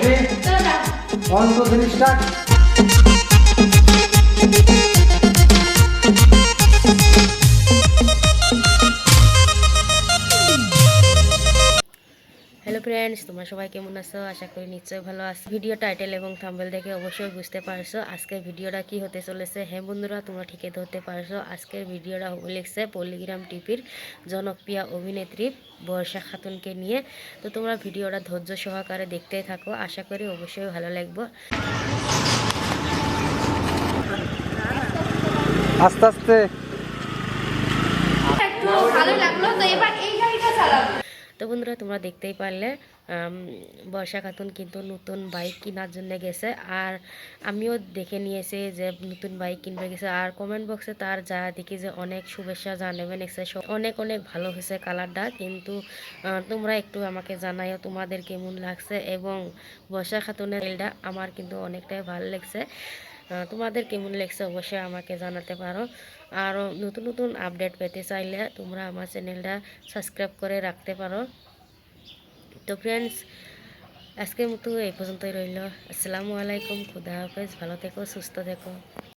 Ready one two three start friends তোমরা সবাই কেমন আছো? আশা করি নিশ্চয়ই ভালো আছো। ভিডিও টাইটেল এবং থাম্বেল দেখে অবশ্যই বুঝতে পারছ আজকের ভিডিওটা কি হতে চলেছে। হ্যাঁ বন্ধুরা তোমরা ঠিকই ধরতে পারছ। আজকের ভিডিওটা হবে লিখছে পল্লিগ্রাম টিভির জনপ্রিয় অভিনেত্রী বর্ষা খাতুনকে নিয়ে। তো তোমরা ভিডিওটা ধৈর্য সহকারে দেখতেই থাকো। আশা করি অবশ্যই ভালো লাগবে। আস্তে আস্তে। ভালো লাগল তো এবার এই গাড়িটা চালাবো। তো বন্ধুরা, তোমরা দেখতেই পারলে বর্ষা খাতুন কিন্তু নতুন বাইক কেনার জন্য গেছে। আর আমিও দেখে নিয়েছি যে নতুন বাইক কিনবে গেছে। আর কমেন্ট বক্সে তার যা দেখি যে অনেক শুভেচ্ছা জানাবেন এসে অনেক অনেক ভালো হয়েছে কালারটা কিন্তু তোমরা একটু আমাকে জানাইও তোমাদের কেমন লাগছে। এবং বর্ষা খাতুনের রেলটা আমার কিন্তু অনেকটাই ভালো লাগছে। তোমাদের কেমন লেগছে অবশ্যই আমাকে জানাতে পারো। আর নতুন নতুন আপডেট পেতে চাইলে তোমরা আমার চ্যানেলটা সাবস্ক্রাইব করে রাখতে পারো। তো ফ্রেন্ডস আজকের মতো এই পর্যন্তই রইল। আসসালামু আলাইকুম, খুদা হাফেজ, ভালো থেকো, সুস্থ থেকো।